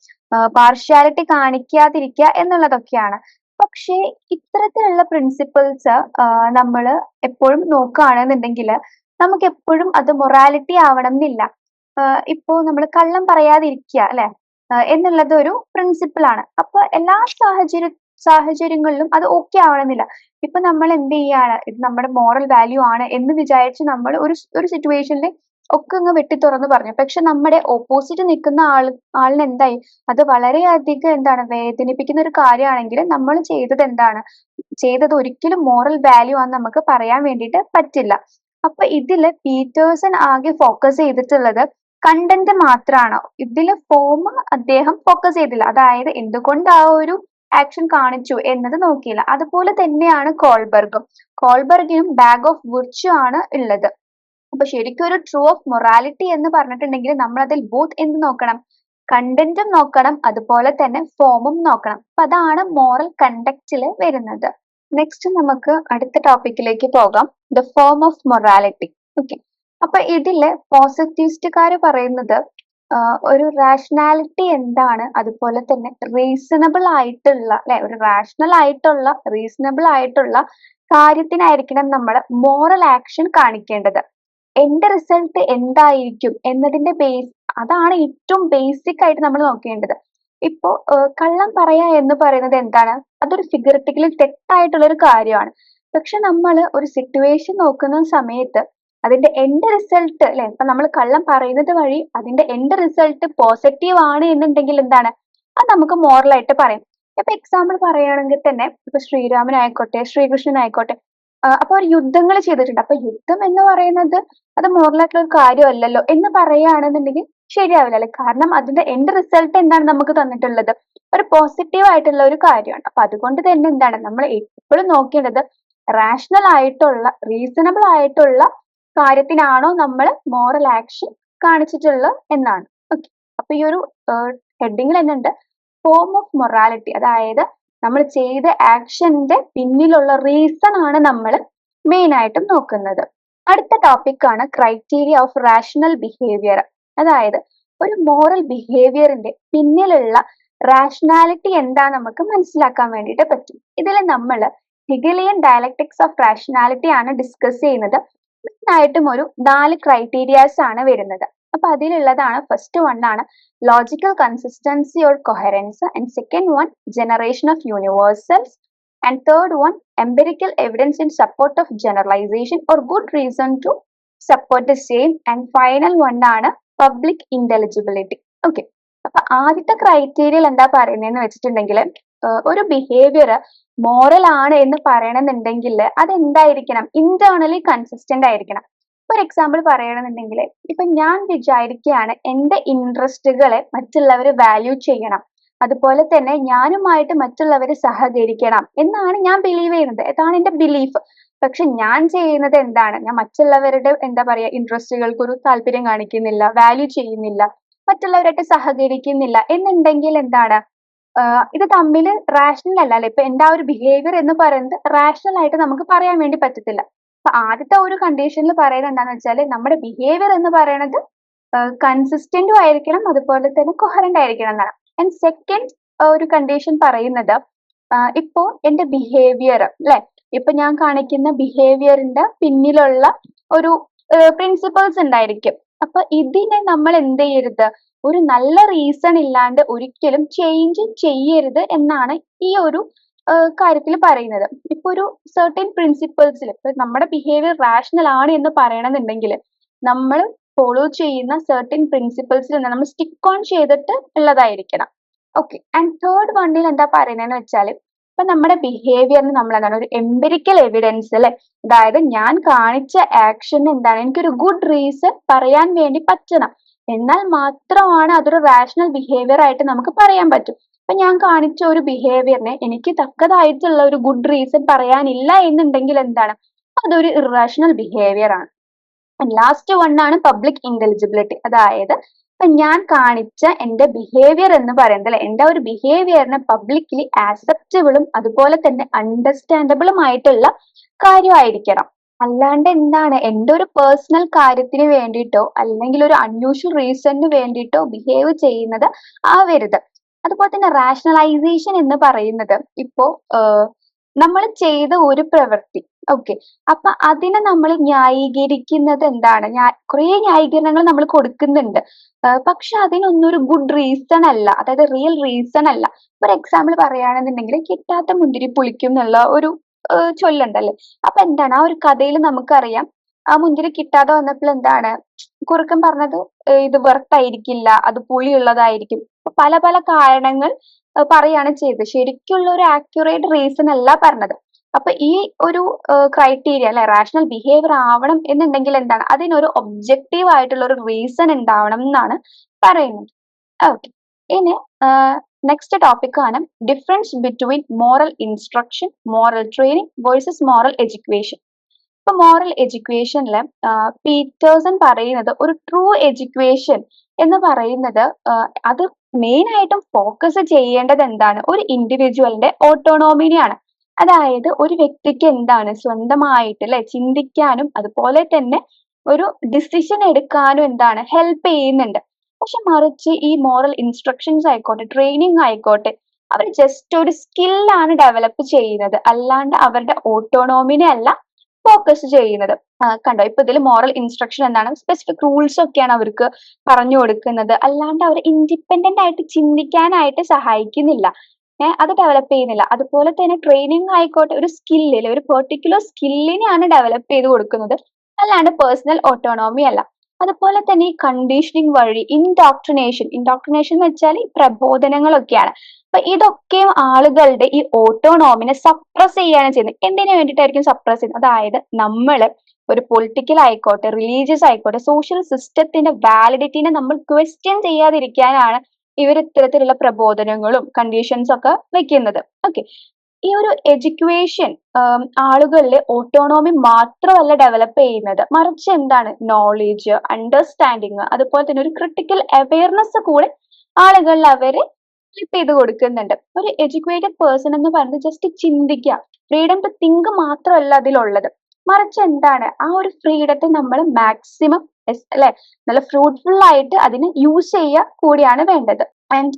പാർഷ്യാലിറ്റി കാണിക്കാതിരിക്കുക എന്നുള്ളതൊക്കെയാണ്. പക്ഷേ ഇത്തരത്തിലുള്ള പ്രിൻസിപ്പിൾസ് നമ്മൾ എപ്പോഴും നോക്കുകയാണെന്നുണ്ടെങ്കിൽ നമുക്ക് എപ്പോഴും അത് മൊറാലിറ്റി ആവണം എന്നില്ല ഇപ്പോ നമ്മൾ കള്ളം പറയാതിരിക്കുക അല്ലെ? എന്നുള്ളത് ഒരു പ്രിൻസിപ്പിൾ ആണ്. അപ്പൊ എല്ലാ സാഹചര്യ സാഹചര്യങ്ങളിലും അത് ഓക്കെ ആവണമെന്നില്ല. ഇപ്പൊ നമ്മൾ എന്ത് ചെയ്യാണ്? ഇത് നമ്മുടെ മോറൽ വാല്യൂ ആണ് എന്ന് വിചാരിച്ച് നമ്മൾ ഒരു ഒരു സിറ്റുവേഷനിൽ ഒക്കെ അങ്ങ് വെട്ടി തുറന്നു പറഞ്ഞു. പക്ഷെ നമ്മുടെ ഓപ്പോസിറ്റ് നിൽക്കുന്ന ആൾ ആളിന് എന്തായി? അത് വളരെയധികം എന്താണ് വേദനിപ്പിക്കുന്ന ഒരു കാര്യമാണെങ്കിൽ നമ്മൾ ചെയ്തത് എന്താണ്? ചെയ്തത് ഒരിക്കലും മോറൽ വാല്യൂ ആണെന്ന് നമുക്ക് പറയാൻ വേണ്ടിയിട്ട് പറ്റില്ല. അപ്പൊ ഇതിൽ പീറ്റേഴ്സൺ ആകെ ഫോക്കസ് ചെയ്തിട്ടുള്ളത് കണ്ടന്റ് മാത്രമാണോ? ഇതിൽ ഫോം അദ്ദേഹം ഫോക്കസ് ചെയ്തില്ല. അതായത് എന്തുകൊണ്ട് ആ ഒരു ആക്ഷൻ കാണിച്ചു എന്നത് നോക്കിയില്ല. അതുപോലെ തന്നെയാണ് കോൾബർഗും. കോൾബർഗിനും ബാഗ് ഓഫ് വിർച്ചു ആണ് ഉള്ളത്. അപ്പൊ ശരിക്കും ഒരു ട്രൂ ഓഫ് മൊറാലിറ്റി എന്ന് പറഞ്ഞിട്ടുണ്ടെങ്കിൽ നമ്മൾ അതിൽ ബോത്ത് എന്ത് നോക്കണം? കണ്ടന്റും നോക്കണം അതുപോലെ തന്നെ ഫോമും നോക്കണം. അപ്പൊ അതാണ് മോറൽ കണ്ടക്റ്റിൽ വരുന്നത്. നെക്സ്റ്റ് നമുക്ക് അടുത്ത ടോപ്പിക്കിലേക്ക് പോകാം. The form of morality okay അപ്പൊ ഇതിൽ പോസിറ്റിവിസ്റ്റുകാർ പറയുന്നത് ഒരു റാഷണാലിറ്റി എന്താണ്? അതുപോലെ തന്നെ റീസണബിൾ ആയിട്ടുള്ള അല്ലെ ഒരു റാഷണൽ ആയിട്ടുള്ള റീസണബിൾ ആയിട്ടുള്ള കാര്യത്തിനായിരിക്കണം നമ്മൾ മോറൽ ആക്ഷൻ കാണിക്കേണ്ടത്. എന്റെ റിസൾട്ട് എന്തായിരിക്കും എന്നതിന്റെ ബേസ് അതാണ് ഏറ്റവും ബേസിക് ആയിട്ട് നമ്മൾ നോക്കേണ്ടത്. ഇപ്പോ കള്ളം പറയാ എന്ന് പറയുന്നത് എന്താണ്? അതൊരു ഫിഗററ്റിക്കലി തെറ്റായിട്ടുള്ള ഒരു കാര്യമാണ്. പക്ഷെ നമ്മൾ ഒരു സിറ്റുവേഷൻ നോക്കുന്ന സമയത്ത് അതിന്റെ എൻഡ് റിസൾട്ട് അല്ലെ ഇപ്പൊ നമ്മൾ കള്ളം പറയുന്നത് വഴി അതിന്റെ എൻഡ് റിസൾട്ട് പോസിറ്റീവ് ആണ് എന്നുണ്ടെങ്കിൽ എന്താണ്? അത് നമുക്ക് മോറലായിട്ട് പറയാം. ഇപ്പൊ എക്സാമ്പിൾ പറയുകയാണെങ്കിൽ തന്നെ ഇപ്പൊ ശ്രീരാമൻ ആയിക്കോട്ടെ ശ്രീകൃഷ്ണൻ ശ്രീകൃഷ്ണനായിക്കോട്ടെ അപ്പൊ അവർ യുദ്ധങ്ങൾ ചെയ്തിട്ടുണ്ട്. അപ്പൊ യുദ്ധം എന്ന് പറയുന്നത് അത് മോറലായിട്ടുള്ള ഒരു കാര്യമല്ലല്ലോ എന്ന് പറയുകയാണെന്നുണ്ടെങ്കിൽ ശരിയാവില്ല അല്ലെ? കാരണം അതിന്റെ എൻഡ് റിസൾട്ട് എന്താണ് നമുക്ക് തന്നിട്ടുള്ളത്? ഒരു പോസിറ്റീവ് ആയിട്ടുള്ള ഒരു കാര്യമാണ്. അപ്പൊ അതുകൊണ്ട് തന്നെ എന്താണ്? നമ്മൾ എപ്പോഴും നോക്കേണ്ടത് റാഷണൽ ആയിട്ടുള്ള റീസണബിൾ ആയിട്ടുള്ള കാര്യത്തിനാണോ നമ്മൾ മോറൽ ആക്ഷൻ കാണിച്ചിട്ടുള്ളത് എന്നാണ്. ഓക്കെ അപ്പൊ ഈ ഒരു ഹെഡിങ്ങിൽ എന്നുണ്ട് ഫോം ഓഫ് മൊറാലിറ്റി അതായത് നമ്മൾ ചെയ്ത ആക്ഷന്റെ പിന്നിലുള്ള റീസൺ ആണ് നമ്മൾ മെയിൻ ആയിട്ടും നോക്കുന്നത്. അടുത്ത ടോപ്പിക് ആണ് ക്രൈറ്റീരിയ ഓഫ് റാഷണൽ ബിഹേവിയർ അതായത് ഒരു മോറൽ ബിഹേവിയറിന്റെ പിന്നിലുള്ള റാഷണാലിറ്റി എന്താ നമുക്ക് മനസ്സിലാക്കാൻ വേണ്ടിയിട്ട് പറ്റും. ഇതിൽ നമ്മൾ ഹിഗലിയൻ ഡയലക്ടിക്സ് ഓഫ് റാഷണാലിറ്റി ആണ് ഡിസ്കസ് ചെയ്യുന്നത്. മെയിനായിട്ടും ഒരു നാല് ക്രൈറ്റീരിയാസ് ആണ് വരുന്നത്. അപ്പൊ അതിലുള്ളതാണ് ഫസ്റ്റ് വൺ ആണ് logical consistency or coherence and second one generation of universals and third one empirical evidence in support of generalisation or good reason to support same and final one ആണ് public intelligibility okay അപ്പൊ ആദ്യത്തെ ക്രൈറ്റീരിയൽ എന്താ പറയുന്നതെന്ന് വെച്ചിട്ടുണ്ടെങ്കിൽ ഒരു behaviour moral ആണ് എന്ന് പറയണമെന്നുണ്ടെങ്കിൽ അത് എന്തായിരിക്കണം ഇന്റേണലി കൺസിസ്റ്റന്റ് ആയിരിക്കണം. ഒരു എക്സാമ്പിൾ പറയണമെന്നുണ്ടെങ്കിൽ ഇപ്പൊ ഞാൻ വിചാരിക്കുകയാണ് എന്റെ ഇൻട്രസ്റ്റുകളെ മറ്റുള്ളവർ വാല്യൂ ചെയ്യണം. അതുപോലെ തന്നെ ഞാനുമായിട്ട് മറ്റുള്ളവർ സഹകരിക്കണം എന്നാണ് ഞാൻ ബിലീവ് ചെയ്യുന്നത്. അതാണ് എന്റെ ബിലീഫ് പക്ഷെ ഞാൻ ചെയ്യുന്നത് എന്താണ്? ഞാൻ മറ്റുള്ളവരുടെ എന്താ പറയാ ഇൻട്രസ്റ്റുകൾക്ക് ഒരു താല്പര്യം കാണിക്കുന്നില്ല വാല്യൂ ചെയ്യുന്നില്ല മറ്റുള്ളവരായിട്ട് സഹകരിക്കുന്നില്ല എന്നുണ്ടെങ്കിൽ എന്താണ്? ഇത് തമ്മിൽ റാഷണൽ അല്ല അല്ലെ? ഇപ്പൊ എന്റെ ആ ഒരു ബിഹേവിയർ എന്ന് പറയുന്നത് റാഷണൽ ആയിട്ട് നമുക്ക് പറയാൻ വേണ്ടി പറ്റത്തില്ല. അപ്പൊ ആദ്യത്തെ ഒരു കണ്ടീഷനിൽ പറയുന്നത് എന്താണെന്ന് വെച്ചാൽ നമ്മുടെ ബിഹേവിയർ എന്ന് പറയുന്നത് കൺസിസ്റ്റന്റും ആയിരിക്കണം അതുപോലെ തന്നെ കൊഹറന്റ് ആയിരിക്കണം എന്നാണ്. ആൻഡ് സെക്കൻഡ് ഒരു കണ്ടീഷൻ പറയുന്നത് ഇപ്പോ എന്റെ ബിഹേവിയർ അല്ലെ? ഇപ്പൊ ഞാൻ കാണിക്കുന്ന ബിഹേവിയറിന്റെ പിന്നിലുള്ള ഒരു പ്രിൻസിപ്പിൾസ് ഉണ്ടായിരിക്കും. അപ്പൊ ഇതിനെ നമ്മൾ എന്ത് ചെയ്യരുത്? ഒരു നല്ല റീസൺ ഇല്ലാണ്ട് ഒരിക്കലും ചേഞ്ച് ചെയ്യരുത് എന്നാണ് ഈ ഒരു കാര്യത്തിൽ പറയുന്നത്. ഇപ്പൊ ഒരു സെർട്ടൻ പ്രിൻസിപ്പിൾസിൽ ഇപ്പൊ നമ്മുടെ ബിഹേവിയർ റാഷണൽ ആണ് എന്ന് പറയണമെന്നുണ്ടെങ്കിൽ നമ്മൾ ഫോളോ ചെയ്യുന്ന സെർട്ടൻ പ്രിൻസിപ്പിൾസിൽ നമ്മൾ സ്റ്റിക്ക് ഓൺ ചെയ്തിട്ട് ഉള്ളതായിരിക്കണം. ഓക്കെ ആൻഡ് തേർഡ് വണ്ണിൽ എന്താ പറയുന്നതെന്ന് വെച്ചാൽ ഇപ്പൊ നമ്മുടെ ബിഹേവിയറിന് നമ്മൾ എന്താണ് ഒരു എംപിരിക്കൽ എവിഡൻസ് അല്ലെ അതായത് ഞാൻ കാണിച്ച ആക്ഷൻ എന്താണ് എനിക്കൊരു ഗുഡ് റീസൺ പറയാൻ വേണ്ടി പറ്റണം. എന്നാൽ മാത്രമാണ് അതൊരു റാഷണൽ ബിഹേവിയർ ആയിട്ട് നമുക്ക് പറയാൻ പറ്റും. അപ്പൊ ഞാൻ കാണിച്ച ഒരു ബിഹേവിയറിനെ എനിക്ക് തക്കതായിട്ടുള്ള ഒരു ഗുഡ് റീസൺ പറയാനില്ല എന്നുണ്ടെങ്കിൽ എന്താണ്? അതൊരു ഇറാഷണൽ ബിഹേവിയർ ആണ്. ലാസ്റ്റ് വൺ ആണ് പബ്ലിക് ഇന്റലിജിബിലിറ്റി അതായത് ഇപ്പൊ ഞാൻ കാണിച്ച എന്റെ ബിഹേവിയർ എന്ന് പറയുന്നത് എന്റെ ഒരു ബിഹേവിയറിനെ പബ്ലിക്കലി ആക്സെപ്റ്റബിളും അതുപോലെ തന്നെ അണ്ടർസ്റ്റാൻഡബിളും ആയിട്ടുള്ള കാര്യമായിരിക്കണം. അല്ലാണ്ട് എന്താണ്? എന്റെ ഒരു പേഴ്സണൽ കാര്യത്തിന് വേണ്ടിയിട്ടോ അല്ലെങ്കിൽ ഒരു അൺയൂഷ്വൽ റീസണിന് വേണ്ടിയിട്ടോ ബിഹേവ് ചെയ്യുന്നത് ആവരുത്. അതുപോലെ തന്നെ റാഷണലൈസേഷൻ എന്ന് പറയുന്നത് ഇപ്പോ നമ്മൾ ചെയ്ത ഒരു പ്രവൃത്തി. ഓക്കെ. അപ്പൊ അതിനെ നമ്മൾ ന്യായീകരിക്കുന്നത് എന്താണ്? കുറേ ന്യായീകരണങ്ങൾ നമ്മൾ കൊടുക്കുന്നുണ്ട്. പക്ഷെ അതിനൊന്നും ഒരു ഗുഡ് റീസൺ അല്ല. അതായത് റിയൽ റീസൺ അല്ല. ഒരു എക്സാമ്പിൾ പറയുകയാണെന്നുണ്ടെങ്കിൽ കിട്ടാത്ത മുന്തിരി പുളിക്കും എന്നുള്ള ഒരു ചൊല്ലുണ്ടല്ലേ? അപ്പൊ എന്താണ്? ആ ഒരു കഥയിൽ നമുക്കറിയാം. ആ മുന്തിരി കിട്ടാതെ വന്നപ്പോൾ എന്താണ്? കുറുക്കൻ പറഞ്ഞത് ഇത് വെറുത്തായിരിക്കില്ല അത് പുളിയുള്ളതായിരിക്കും. പല പല കാരണങ്ങൾ പറയാണ് ചെയ്തത്. ശരിക്കുള്ള ഒരു ആക്യുറേറ്റ് റീസൺ അല്ല പറഞ്ഞത്. അപ്പൊ ഈ ഒരു ക്രൈറ്റീരിയ അല്ലെ റാഷണൽ ബിഹേവിയർ ആവണം എന്നുണ്ടെങ്കിൽ എന്താണ്? അതിനൊരു ഒബ്ജക്റ്റീവ് ആയിട്ടുള്ള ഒരു റീസൺ ഉണ്ടാവണം എന്നാണ് പറയുന്നത്. ഓക്കെ ഇനി നെക്സ്റ്റ് ടോപ്പിക് ആണ് difference between moral instruction moral training versus moral education ഇപ്പൊ മോറൽ എഡ്യൂക്കേഷനിൽ പീറ്റേഴ്സൺ പറയുന്നത് ഒരു ട്രൂ എഡ്യൂക്കേഷൻ എന്ന് പറയുന്നത് അത് മെയിൻ ആയിട്ടും ഫോക്കസ് ചെയ്യേണ്ടത് എന്താണ്? ഒരു ഇൻഡിവിജ്വലിന്റെ ഓട്ടോണോമിനെയാണ് അതായത് ഒരു വ്യക്തിക്ക് എന്താണ്? സ്വന്തമായിട്ട് അല്ലെ? ചിന്തിക്കാനും അതുപോലെ തന്നെ ഒരു ഡിസിഷൻ എടുക്കാനും എന്താണ്? ഹെൽപ്പ് ചെയ്യുന്നുണ്ട്. പക്ഷെ മറിച്ച് ഈ മോറൽ ഇൻസ്ട്രക്ഷൻസ് ആയിക്കോട്ടെ ട്രെയിനിങ് ആയിക്കോട്ടെ അവർ ജസ്റ്റ് ഒരു സ്കില്ലാണ് ഡെവലപ്പ് ചെയ്യുന്നത്. അല്ലാണ്ട് അവരുടെ ഓട്ടോണോമിനെ അല്ല ഫോക്കസ് ചെയ്യുന്നത്. കണ്ടോ? ഇപ്പൊ ഇതിൽ മോറൽ ഇൻസ്ട്രക്ഷൻ എന്താണ്? സ്പെസിഫിക് റൂൾസ് ഒക്കെയാണ് അവർക്ക് പറഞ്ഞു കൊടുക്കുന്നത്. അല്ലാണ്ട് അവർ ഇൻഡിപെൻഡന്റ് ആയിട്ട് ചിന്തിക്കാനായിട്ട് സഹായിക്കുന്നില്ല. അത് ഡെവലപ്പ് ചെയ്യുന്നില്ല. അതുപോലെ തന്നെ ട്രെയിനിങ് ആയിക്കോട്ടെ ഒരു സ്കില്ലിൽ ഒരു പെർട്ടിക്കുലർ സ്കില്ലിനെയാണ് ഡെവലപ്പ് ചെയ്ത് കൊടുക്കുന്നത്. അല്ലാണ്ട് പേഴ്സണൽ ഓട്ടോണോമി അല്ല. അതുപോലെ തന്നെ ഈ കണ്ടീഷനിങ് വഴി ഇൻഡോക്ട്രിനേഷൻ ഇൻഡോക്ട്രിനേഷൻ എന്ന് വെച്ചാൽ ഈ പ്രബോധനങ്ങളൊക്കെയാണ്. അപ്പൊ ഇതൊക്കെയും ആളുകളുടെ ഈ ഓട്ടോണോമിനെ സപ്രസ് ചെയ്യാണ് ചെയ്യുന്നത്. എന്തിനു വേണ്ടിയിട്ടായിരിക്കും സപ്രസ് ചെയ്യുന്നത്? അതായത് നമ്മൾ ഒരു പൊളിറ്റിക്കൽ ആയിക്കോട്ടെ റിലീജിയസ് ആയിക്കോട്ടെ സോഷ്യൽ സിസ്റ്റത്തിന്റെ വാലിഡിറ്റിനെ നമ്മൾ ക്വസ്റ്റ്യൻ ചെയ്യാതിരിക്കാനാണ് ഇവർ ഇത്തരത്തിലുള്ള പ്രബോധനങ്ങളും കണ്ടീഷൻസ് ഒക്കെ വെക്കുന്നത്. ഓക്കെ ഈ ഒരു എഡ്യൂക്കേഷൻ ആളുകളിൽ ഓട്ടോണോമി മാത്രമല്ല ഡെവലപ്പ് ചെയ്യുന്നത്. മറിച്ച് എന്താണ്? നോളേജ് അണ്ടർസ്റ്റാൻഡിങ് അതുപോലെ തന്നെ ഒരു ക്രിട്ടിക്കൽ അവയർനെസ് കൂടെ ആളുകളിൽ അവർ ഫ്ലിപ്പ് ചെയ്ത് കൊടുക്കുന്നുണ്ട്. ഒരു എഡ്യൂക്കേറ്റഡ് പേഴ്സൺ എന്ന് പറയുന്നത് ജസ്റ്റ് ചിന്തിക്കുക. ഫ്രീഡം ടു തിങ്ക് മാത്രമല്ല അതിലുള്ളത്. മറിച്ച് എന്താണ്? ആ ഒരു ഫ്രീഡത്തെ നമ്മൾ മാക്സിമം അല്ലെ? നല്ല ഫ്രൂട്ട്ഫുൾ ആയിട്ട് അതിനെ യൂസ് ചെയ്യുക കൂടിയാണ് വേണ്ടത്. ആൻഡ്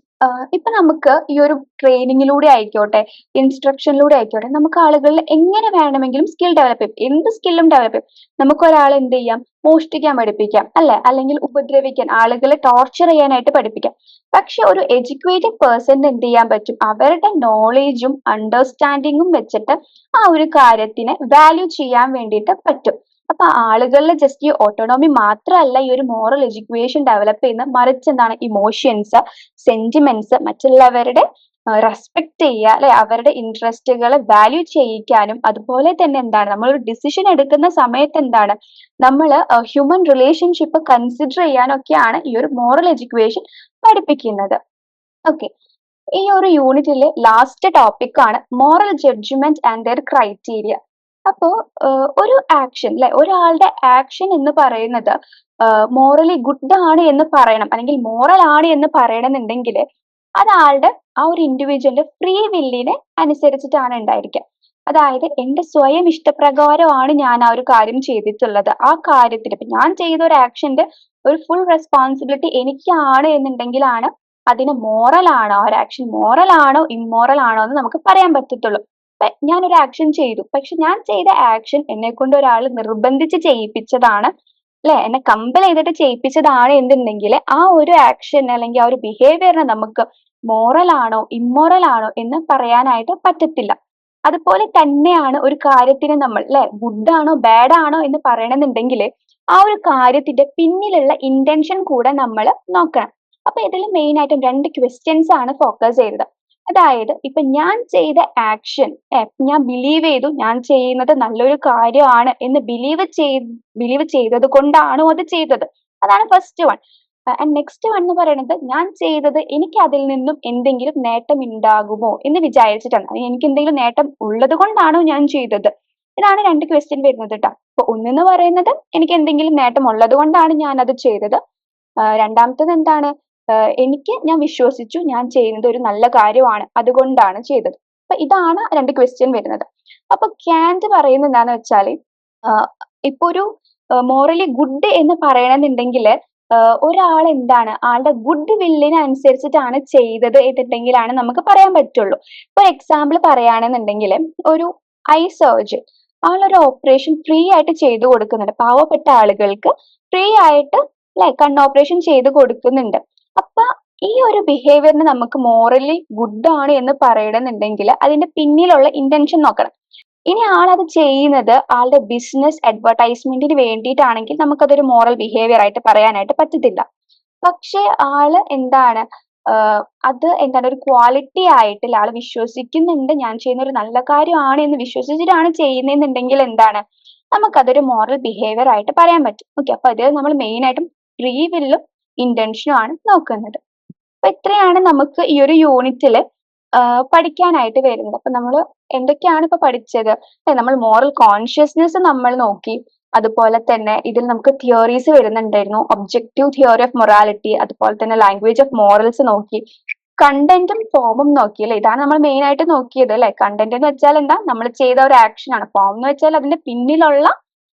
ഇപ്പൊ നമുക്ക് ഈ ഒരു ട്രെയിനിങ്ങിലൂടെ ആയിക്കോട്ടെ ഇൻസ്ട്രക്ഷനിലൂടെ ആയിക്കോട്ടെ നമുക്ക് ആളുകളിൽ എങ്ങനെ വേണമെങ്കിലും സ്കിൽ ഡെവലപ്പ് ചെയ്യും. എന്ത് സ്കില്ലും ഡെവലപ്പ് ചെയ്യും. നമുക്ക് ഒരാളെ എന്ത് ചെയ്യാം? മോഷ്ടിക്കാൻ പഠിപ്പിക്കാം അല്ലെ? അല്ലെങ്കിൽ ഉപദ്രവിക്കാൻ ആളുകളെ ടോർച്ചർ ചെയ്യാനായിട്ട് പഠിപ്പിക്കാം. പക്ഷെ ഒരു എഡ്യൂക്കേറ്റഡ് പേഴ്സൺ എന്ത് ചെയ്യാൻ പറ്റും? അവരുടെ നോളേജും അണ്ടർസ്റ്റാൻഡിങ്ങും വെച്ചിട്ട് ആ ഒരു കാര്യത്തിനെ വാല്യൂ ചെയ്യാൻ വേണ്ടിയിട്ട് പറ്റും. അപ്പൊ ആളുകളിലെ ജസ്റ്റ് ഈ ഓട്ടോണോമി മാത്രമല്ല ഈ ഒരു മോറൽ എഡ്യൂക്കേഷൻ ഡെവലപ്പ് ചെയ്യുന്ന മറിച്ച് എന്താണ് ഇമോഷൻസ് സെന്റിമെന്റ്സ് മറ്റുള്ളവരുടെ റെസ്പെക്ട് ചെയ്യുക അല്ലെ അവരുടെ ഇൻട്രസ്റ്റുകളെ വാല്യൂ ചെയ്യിക്കാനും അതുപോലെ തന്നെ എന്താണ് നമ്മൾ ഒരു ഡിസിഷൻ എടുക്കുന്ന സമയത്ത് എന്താണ് നമ്മൾ ഹ്യൂമൻ റിലേഷൻഷിപ്പ് കൺസിഡർ ചെയ്യാനൊക്കെയാണ് ഈ ഒരു മോറൽ എഡ്യൂക്കേഷൻ പഠിപ്പിക്കുന്നത്. ഓക്കെ ഈ ഒരു യൂണിറ്റിലെ ലാസ്റ്റ് ടോപ്പിക് ആണ് moral judgement and their criteria അപ്പോ ഒരു ആക്ഷൻ അല്ലെ ഒരാളുടെ ആക്ഷൻ എന്ന് പറയുന്നത് മോറലി ഗുഡ് ആണ് എന്ന് പറയണം. അല്ലെങ്കിൽ മോറൽ ആണ് എന്ന് പറയണമെന്നുണ്ടെങ്കിൽ അതാളുടെ ആ ഒരു ഇൻഡിവിജ്വലിന്റെ ഫ്രീ വില്ലിനെ അനുസരിച്ചിട്ടാണ് ഉണ്ടായിരിക്കുക. അതായത് എന്റെ സ്വയം ഇഷ്ടപ്രകാരമാണ് ഞാൻ ആ ഒരു കാര്യം ചെയ്തിട്ടുള്ളത്. ആ കാര്യത്തിൽ ഇപ്പൊ ഞാൻ ചെയ്ത ഒരു ആക്ഷന്റെ ഒരു ഫുൾ റെസ്പോൺസിബിലിറ്റി എനിക്കാണ് എന്നുണ്ടെങ്കിലാണ് അതിന് മോറൽ ആണോ? ഒരു ആക്ഷൻ മോറൽ ആണോ ഇമ്മോറൽ ആണോ എന്ന് നമുക്ക് പറയാൻ പറ്റത്തുള്ളൂ. ഞാൻ ഒരു ആക്ഷൻ ചെയ്തു. പക്ഷെ ഞാൻ ചെയ്ത ആക്ഷൻ എന്നെ കൊണ്ട് ഒരാൾ നിർബന്ധിച്ച് ചെയ്യിപ്പിച്ചതാണ്. അല്ലെ? എന്നെ കമ്പൽ ചെയ്തിട്ട് ചെയ്യിപ്പിച്ചതാണ് എന്നുണ്ടെങ്കിൽ ആ ഒരു ആക്ഷൻ അല്ലെങ്കിൽ ആ ഒരു ബിഹേവിയറിനെ നമുക്ക് മോറൽ ആണോ ഇമ്മോറൽ ആണോ എന്ന് പറയാനായിട്ട് പറ്റത്തില്ല. അതുപോലെ തന്നെയാണ് ഒരു കാര്യത്തിന് നമ്മൾ അല്ലെ? ഗുഡ് ആണോ ബാഡ് ആണോ എന്ന് പറയണമെന്നുണ്ടെങ്കിൽ ആ ഒരു കാര്യത്തിന്റെ പിന്നിലുള്ള ഇന്റൻഷൻ കൂടെ നമ്മൾ നോക്കണം. അപ്പൊ ഇതിൽ മെയിൻ ആയിട്ടും രണ്ട് ക്വസ്റ്റ്യൻസ് ആണ് ഫോക്കസ് ചെയ്തത്. അതായത് ഇപ്പൊ ഞാൻ ചെയ്ത ആക്ഷൻ ഞാൻ ബിലീവ് ചെയ്തു ഞാൻ ചെയ്യുന്നത് നല്ലൊരു കാര്യമാണ് എന്ന് ബിലീവ് ചെയ് ബിലീവ് ചെയ്തത് കൊണ്ടാണോ അത് ചെയ്തത്? അതാണ് first one and next one എന്ന് പറയുന്നത് ഞാൻ ചെയ്തത് എനിക്ക് അതിൽ നിന്നും എന്തെങ്കിലും നേട്ടം ഉണ്ടാകുമോ എന്ന് വിചാരിച്ചിട്ടാണ്. എനിക്ക് എന്തെങ്കിലും നേട്ടം ഉള്ളത് കൊണ്ടാണോ ഞാൻ ചെയ്തത്? ഇതാണ് രണ്ട് ക്വസ്റ്റ്യൻ വരുന്നത് കേട്ടോ അപ്പൊ ഒന്നെന്ന് പറയുന്നത് എനിക്ക് എന്തെങ്കിലും നേട്ടം ഉള്ളത് കൊണ്ടാണ് ഞാൻ അത് ചെയ്തത് രണ്ടാമത്തത് എന്താണ്? എനിക്ക് ഞാൻ വിശ്വസിച്ചു ഞാൻ ചെയ്യുന്നത് ഒരു നല്ല കാര്യമാണ്. അതുകൊണ്ടാണ് ചെയ്തത്. അപ്പൊ ഇതാണ് രണ്ട് ക്വസ്റ്റ്യൻ വരുന്നത്. അപ്പൊ ക്യാൻഡ് പറയുന്നത് എന്താണെന്ന് വെച്ചാൽ ഇപ്പൊ ഒരു മോറലി ഗുഡ് എന്ന് പറയണമെന്നുണ്ടെങ്കിൽ ഒരാൾ എന്താണ് ആളുടെ ഗുഡ് വില്ലിന് അനുസരിച്ചിട്ടാണ് ചെയ്തത് എന്നുണ്ടെങ്കിലാണ് നമുക്ക് പറയാൻ പറ്റുള്ളൂ. ഒരു എക്സാമ്പിൾ പറയുകയാണെന്നുണ്ടെങ്കിൽ ഒരു ഐ സർജൻ ആളൊരു ഓപ്പറേഷൻ ഫ്രീ ആയിട്ട് ചെയ്തു കൊടുക്കുന്നുണ്ട്. പാവപ്പെട്ട ആളുകൾക്ക് ഫ്രീ ആയിട്ട് അല്ലെ കണ്ണ് ഓപ്പറേഷൻ ചെയ്ത് കൊടുക്കുന്നുണ്ട്. അപ്പൊ ഈ ഒരു ബിഹേവിയറിന് നമുക്ക് മോറലി ഗുഡ് ആണ് എന്ന് പറയണമെന്നുണ്ടെങ്കിൽ അതിന്റെ പിന്നിലുള്ള ഇന്റൻഷൻ നോക്കണം. ഇനി ആളത് ചെയ്യുന്നത് ആളുടെ ബിസിനസ് അഡ്വർടൈസ്മെന്റിന് വേണ്ടിയിട്ടാണെങ്കിൽ നമുക്കതൊരു മോറൽ ബിഹേവിയർ ആയിട്ട് പറയാനായിട്ട് പറ്റത്തില്ല. പക്ഷെ ആൾ എന്താണ് അത് എന്താണ് ഒരു ക്വാളിറ്റി ആയിട്ട് ആൾ വിശ്വസിക്കുന്നുണ്ട് ഞാൻ ചെയ്യുന്ന ഒരു നല്ല കാര്യമാണ് എന്ന് വിശ്വസിച്ചിട്ടാണ് ചെയ്യുന്നതെന്നുണ്ടെങ്കിൽ എന്താണ് നമുക്കതൊരു മോറൽ ബിഹേവിയർ ആയിട്ട് പറയാൻ പറ്റും. ഓക്കെ അപ്പൊ അത് നമ്മൾ മെയിൻ ആയിട്ടും ഫ്രീ വില്ലും ഇന്റൻഷനും ആണ് നോക്കുന്നത്. അപ്പൊ ഇത്രയാണ് നമുക്ക് ഈ ഒരു യൂണിറ്റിൽ പഠിക്കാനായിട്ട് വരുന്നത്. അപ്പൊ നമ്മൾ എന്തൊക്കെയാണ് ഇപ്പൊ പഠിച്ചത്? നമ്മൾ മോറൽ കോൺഷ്യസ്നെസ് നമ്മൾ നോക്കി. അതുപോലെ തന്നെ ഇതിൽ നമുക്ക് തിയറീസ് വരുന്നുണ്ടായിരുന്നു. ഒബ്ജക്റ്റീവ് തിയറി ഓഫ് മൊറാലിറ്റി അതുപോലെ തന്നെ ലാംഗ്വേജ് ഓഫ് മോറൽസ് നോക്കി. കണ്ടന്റും ഫോമും നോക്കി അല്ലെ? ഇതാണ് നമ്മൾ മെയിൻ ആയിട്ട് നോക്കിയത് അല്ലെ? കണ്ടന്റ് എന്ന് വെച്ചാൽ എന്താ? നമ്മൾ ചെയ്ത ഒരു ആക്ഷൻ ആണ്. ഫോം എന്ന് വെച്ചാൽ അതിന്റെ പിന്നിലുള്ള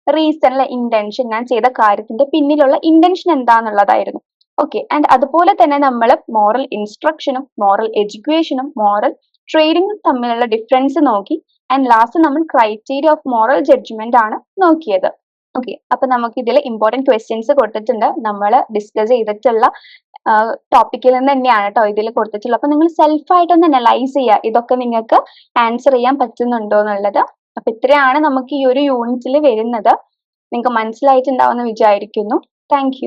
റീസൺ അല്ലെ? ഇന്റൻഷൻ ഞാൻ ചെയ്ത കാര്യത്തിന്റെ പിന്നിലുള്ള ഇന്റൻഷൻ എന്താന്നുള്ളതായിരുന്നു. ഓക്കെ ആൻഡ് അതുപോലെ തന്നെ നമ്മൾ മോറൽ ഇൻസ്ട്രക്ഷനും മോറൽ എഡ്യൂക്കേഷനും മോറൽ ട്രെയിനിങ്ങും തമ്മിലുള്ള ഡിഫറൻസ് നോക്കി. ആൻഡ് ലാസ്റ്റ് നമ്മൾ ക്രൈറ്റീരിയ ഓഫ് മോറൽ ജഡ്ജ്മെന്റ് ആണ് നോക്കിയത്. ഓക്കെ അപ്പൊ നമുക്ക് ഇതിൽ ഇമ്പോർട്ടന്റ് ക്വസ്റ്റ്യൻസ് കൊടുത്തിട്ടുണ്ട്. നമ്മൾ ഡിസ്കസ് ചെയ്തിട്ടുള്ള ടോപ്പിക്കിൽ നിന്ന് തന്നെയാണ് കേട്ടോ ഇതിൽ കൊടുത്തിട്ടുള്ളത്. അപ്പൊ നിങ്ങൾ സെൽഫായിട്ടൊന്ന് അനലൈസ് ചെയ്യുക. ഇതൊക്കെ നിങ്ങൾക്ക് ആൻസർ ചെയ്യാൻ പറ്റുന്നുണ്ടോ എന്നുള്ളത്. അപ്പൊ ഇത്രയാണ് നമുക്ക് ഈ ഒരു യൂണിറ്റിൽ വരുന്നത്. നിങ്ങൾക്ക് മനസ്സിലായിട്ടുണ്ടാവുമെന്ന് വിചാരിക്കുന്നു. താങ്ക്